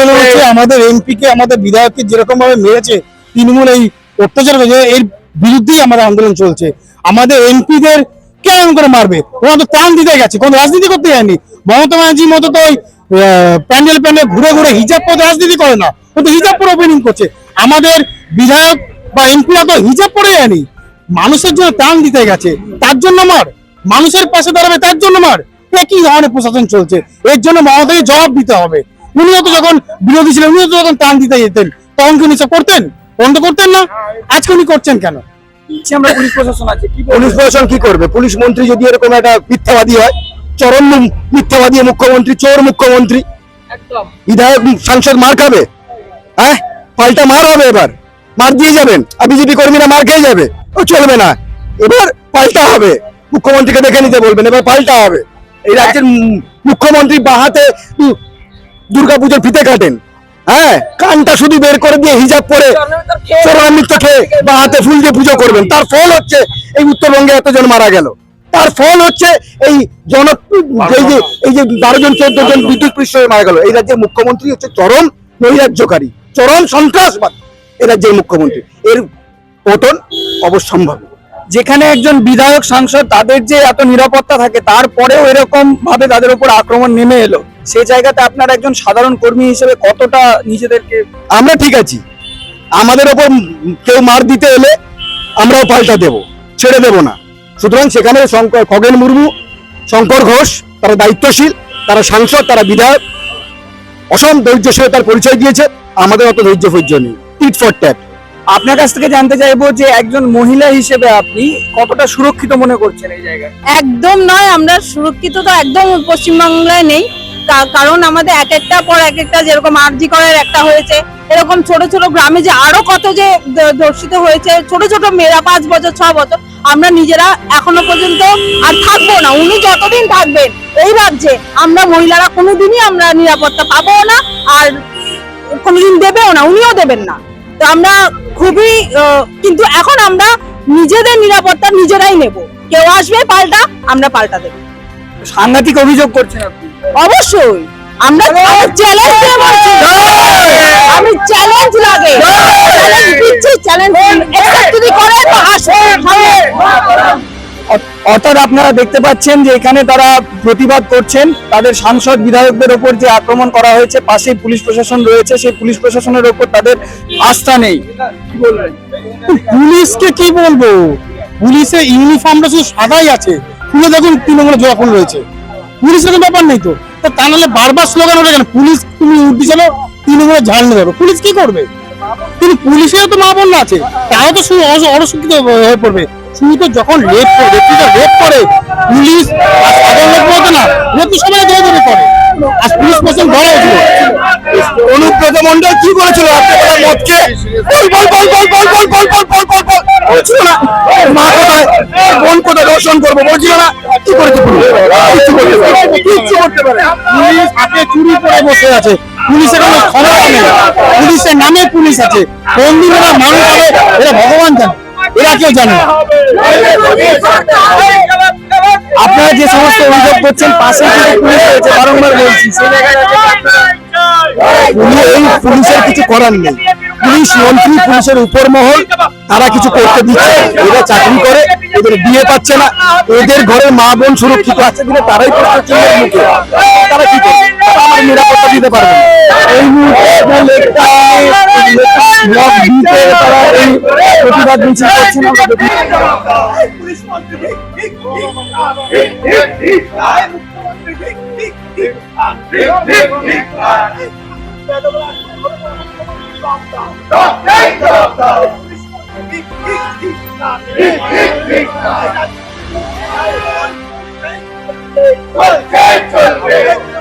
আন্দোলন হচ্ছে আমাদের এমপি কে আমাদের বিধায়ককে যেরকম ভাবে মেরেছে তৃণমূল এই অত্যাচার করেছে এর বিরুদ্ধেই আমাদের আন্দোলন চলছে। আমাদের এমপিদের কেমন করে মারবে? ওরা তো ত্রাণ দিতে গেছে কোনো রাজনীতি করতে যায়নি। মমতা ব্যানার্জির মতো তো ওই প্যান্ডেল প্যান্ডেল ঘুরে ঘুরে হিজাব পরে রাজনীতি করে না। ও তো হিজাব পরে ওপেনিং করছে। আমাদের বিধায়ক বা এমপিরা তো হিজাব পরে যায়নি। মানুষের জন্য ত্রাণ দিতে গেছে তার জন্য মার। মানুষের পাশে দাঁড়াবে তার জন্য মার। এ কি ধরনের প্রশাসন চলছে? এর জন্য মমতাকে জবাব দিতে হবে। উনিও তো যখন বিরোধী ছিলেন উনিও তো যখন ত্রাণ দিতে যেতেন তখন কি উনি সব করতেন? বন্ধ করতেন না? আজকে উনি করছেন কেন? আমরা পুলিশ প্রশাসন আছে কি পুলিশ প্রশাসন কি করবে? পুলিশ মন্ত্রী যদি এরকম একটা মিথ্যাবাদী হয় চরম মিথ্যাবাদী মুখ্যমন্ত্রী চোর মুখ্যমন্ত্রী বিধায়ক সাংসদ মার খাবে? হ্যাঁ? পাল্টা মার হবে এবার। মার দিয়ে যাবেন। আর বিজেপি কর্মীরা মার খেয়ে যাবে। ও চলবে না। এবার পাল্টা হবে। মুখ্যমন্ত্রীকে দেখে নিতে বলবেন। এবার পাল্টা হবে। এই রাজ্যের মুখ্যমন্ত্রী বাহাতে দুর্গাপুজোর ফিতে কাটেন। হ্যাঁ? কানটা শুধু বের করে দিয়ে হিজাব পরে চোরামিত্র খেয়ে বা হাতে ফুল দিয়ে পুজো করবেন। তার ফল হচ্ছে এই উত্তরবঙ্গে এতজন মারা গেল। তার ফল হচ্ছে এই জন এই যে এই যে বারো জন, চোদ্দ জন বিদ্যুৎ পৃষ্ঠ মারা গেল। এই রাজ্যের মুখ্যমন্ত্রী হচ্ছে চরম নৈরাজ্যকারী। চরম সন্ত্রাসবাদ। এ রাজ্যের মুখ্যমন্ত্রী। এর পতন অবশ্যম্ভাবী। যেখানে একজন বিধায়ক, সাংসদ তাদের যে এত নিরাপত্তা থাকে, তারপরেও এরকম ভাবে তাদের উপর আক্রমণ নেমে এলো। সেই জায়গাতে আপনার একজন সাধারণ কর্মী হিসেবে কতটা নিজেদেরকে আমরা ঠিক আছি। আমাদের ওপর কেউ মার দিতে এলে আমরাও পাল্টা দেব, ছেড়ে দেব না। সুতরাং সেখানে শঙ্কর খগেন মুর্মু, শঙ্কর ঘোষ, তারা দায়িত্বশীল, তারা সাংসদ, তারা বিধায়ক, অসম ধৈর্যশীলতার পরিচয় দিয়েছে। আমাদের অত ধৈর্য ফৈর্য নেই। ইট ফর ট্যাট আপনার কাছ থেকে জানতে চাইব যে একজন মহিলা হিসেবে আপনি কতটা সুরক্ষিত মনে করছেন এই জায়গায়? একদম নয়, আমরা সুরক্ষিত তো একদম পশ্চিমবাংলায় নেই। কারণ আমাদের এক একটা পর এক একটা যেরকম আরজি করার একটা হয়েছে, এরকম ছোট ছোট গ্রামে যে আরও কত যে ধর্ষিত হয়েছে, ছোট ছোট মেয়েরা পাঁচ বছর, ছ বছর, আমরা নিজেরা এখনও পর্যন্ত আর থাকব না। উনি যতদিন থাকবেন, এই রাজ্যে আমরা মহিলারা কোনোদিনই আমরা নিরাপত্তা পাবো না আর কোনোদিন দেবেও না, উনিও দেবেন না। তো আমরা খুবই কিন্তু এখন আমরা নিজেদের নিরাপত্তা নিজেরাই নেব। কেউ আসবে পাল্টা আমরা পাল্টা দেব। সাংঘাতিক অভিযোগ করছেন আপনি। অবশ্যই। আমরা চ্যালেঞ্জ দিয়ে বলছি। আমি চ্যালেঞ্জ লাগে। চ্যালেঞ্জ দিচ্ছি চ্যালেঞ্জ যদি করে তো আসবে। অ- অর্থাৎ আপনারা দেখতে পাচ্ছেন যে এখানে তারা প্রতিবাদ করছেন। তাদের সাংসদ বিধায়কদের ওপর যে আক্রমণ করা হয়েছে, পাশেই পুলিশ প্রশাসন রয়েছে, সেই পুলিশ প্রশাসনের ওপর তাদের আস্থা নেই। পুলিশকে কি বলব? পুলিশের ইউনিফর্মটা শুধু সাদাই আছে। খুলে দেখুন, তৃণমূলে জোড়া রয়েছে। পুলিশের কোনো ব্যাপার নেই তো? তো নাহলে বারবার স্লোগান ওঠে কেন? পুলিশ তুমি উর্দি চলো, তৃণমূলে ঝাল নিয়ে যাবে। পুলিশ কি করবে? কিন্তু পুলিশেরও তো মা বোন আছে। তারাও তো শুধু অস- অরক্ষিত হয়ে পড়বে। শুধু তো যখন রেপ করে ব্যক্তিটা রেপ করে পুলিশ আর বলতে না রেপ সবাই ধরে করে আর পুলিশ প্রশাসন হয়েছিল অনুব্রত মন্ডল কি করেছিল বল বল বল বল বল বল বল বল বল বল করে আছে পুলিশের নামে পুলিশ আছে ওরা মানুষ হবে এরা ভগবান জানে এরা কেউ জানে আপনারা যে সমস্ত অভিযোগ করছেন পাশে পুলিশ বারংবার বলছি এই পুলিশের কিছু করার নেই পুলিশ মন্ত্রী, পুলিশের উপর মহল তারা কিছু করতে দিচ্ছে। এরা চাকরি করে, এদের বিয়ে পাচ্ছে না, এদের ঘরে মা বোন সুরক্ষিত আছে কিনা, তারাই প্রশ্ন তারা কি করবে নিরাপত্তা দিতে পারবে না। এই মুহূর্তে যে লেকটা ব্লক দিতে তারা এই প্রতিবাদ মিছিল করছেন আমরা দেখি। চলবে